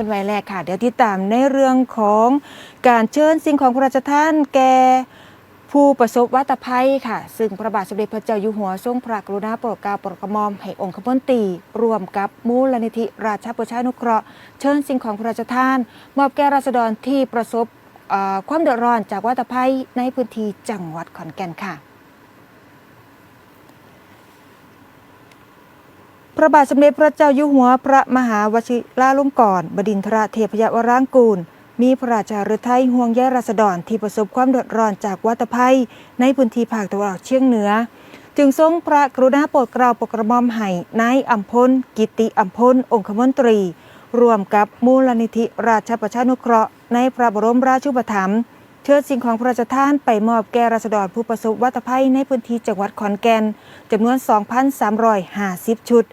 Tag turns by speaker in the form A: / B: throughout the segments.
A: ขึ้นไว้แรกค่ะ เดี๋ยวติดตามในเรื่องของการเชิญสิ่งของพระราชทานแก่ผู้ประสบวัตภัยค่ะ ซึ่งพระบาทสมเด็จพระเจ้าอยู่หัวทรงพระกรุณาโปรดเกล้าโปรดกระหม่อมให้องค์ขมนตีรวมกับมูลนิธิราชประชานุเคราะห์เชิญสิ่งของพระราชทาน มอบแก่ราษฎรที่ประสบความเดือดร้อนจากวัตภัยในพื้นที่จังหวัดขอนแก่นค่ะ พระบาทสมเด็จพระเจ้าอยู่หัวพระมหาวชิราลงกรณบดินทรเทพยวรางกูล มีพระราชาฤทัยห่วงใยราษฎรที่ประสบความเดือดร้อนจากวัตภัย ในพื้นที่ภาคตะวันออกเฉียงเหนือ จึงทรงพระกรุณาโปรดเกล้าโปรดกระหม่อมให้นายอัมพล กิติอัมพล องคมนตรี รวมกับมูลนิธิราชประชานุเคราะห์ ในพระบรมราชูปถัมภ์เชิญสิ่งของพระราชทานไปมอบแก่ราษฎรผู้ประสบวัตภัยในพื้นที่จังหวัดขอนแก่นจำนวน 2,350 ชุด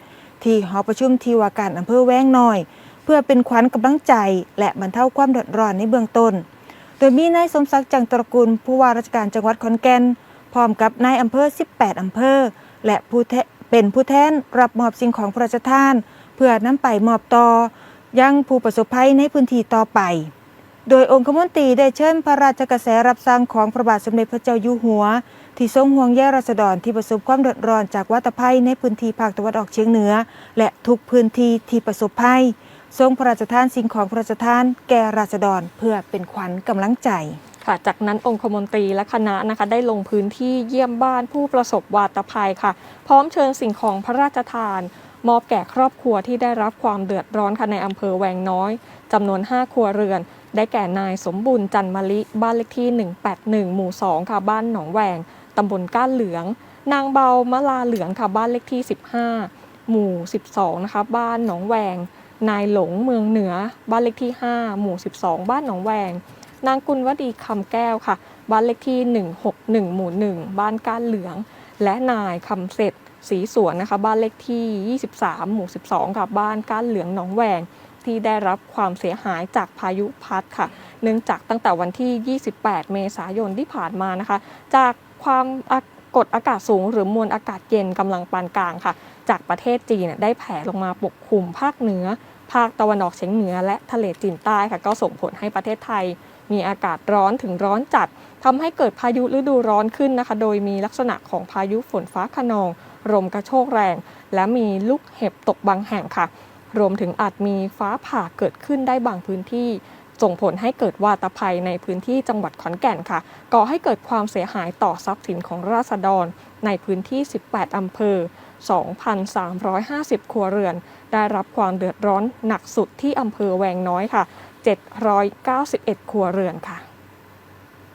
A: ที่หอประชุมที่ว่าการอำเภอแว้งน้อย เพื่อเป็นขวัญกำลังใจ และบรรเทาความเดือดร้อนในเบื้องต้น โดยมีนายสมศักดิ์จังตระกูลผู้ว่าราชการจังหวัดขอนแก่นพร้อมกับนายอำเภอ 18 อำเภอ และผู้เป็นผู้แทนรับมอบสิ่งของพระราชทาน เพื่อนำไปมอบต่อยังผู้ประสบภัยในพื้นที่ต่อไป โดยองคมนตรีได้เชิญพระราชกระแสรับสั่งของพระบาทสมเด็จพระเจ้าอยู่หัว ที่ทรงห่วงใยราษฎรที่ประสบความเดือดร้อนจากวัตภัยในพื้นที่ภาคตะวันออกเฉียงเหนือ และทุกพื้นที่ที่ประสบภัย ทรงพระราชทานสิ่งของพระราชทานแก่ราษฎรเพื่อเป็นขวัญกำลังใจ
B: ค่ะจากนั้นองคมนตรีและคณะนะคะได้ลงพื้นที่เยี่ยมบ้านผู้ประสบวาตภัยค่ะ พร้อมเชิญสิ่งของพระราชทาน มอบแก่ครอบครัวที่ได้รับความเดือดร้อนค่ะในอำเภอแวงน้อยจำนวน 5 ครัวเรือน ได้แก่นายสมบุญจันมะลิ บ้านเลขที่ 181 หมู่ 2 ค่ะ บ้านหนองแหวง ตำบลก้านเหลือง นางเบามะลาเหลืองค่ะ บ้านเลขที่ 15 หมู่ 12 นะคะ บ้านหนองแหวง นายหลงเมืองเหนือ บ้านเลขที่ 5 หมู่ 12 บ้านหนองแหวง นางกุลวดีคำแก้วค่ะ บ้านเลขที่ 161 หมู่ 1 บ้านก้านเหลือง และนายคำเสร็จศรีสวนนะคะ บ้านเลขที่ 23 หมู่ 12 ค่ะ บ้านก้านเหลืองหนองแหวง ที่ได้รับความเสียหายจากพายุพัดค่ะ เนื่องจากตั้งแต่วันที่ 28 เมษายนที่ผ่านมานะคะ จากความกดอากาศสูงหรือมวลอากาศเย็นกำลังปานกลางค่ะ จากประเทศจีนได้แผ่ลงมาปกคลุมภาคเหนือ ภาคตะวันออกเฉียงเหนือและทะเลจีนใต้ค่ะ ก็ส่งผลให้ประเทศไทยมีอากาศร้อนถึงร้อนจัดทำให้เกิดพายุฤดูร้อนขึ้นนะคะ โดยมีลักษณะของพายุฝนฟ้าขนองลมกระโชกแรง และมีลูกเห็บตกบางแห่งค่ะ รวมถึงอาจมีฟ้าผ่าเกิดขึ้นได้บางพื้นที่ส่งผลให้เกิดวาตภัยในพื้นที่จังหวัดขอนแก่นค่ะ ก่อให้เกิดความเสียหายต่อทรัพย์สินของราษฎร ในพื้นที่ 18 อำเภอ 2,350 ครัวเรือน ได้รับความเดือดร้อนหนักสุดที่อำเภอแวงน้อยค่ะ 791 ครัวเรือนค่ะ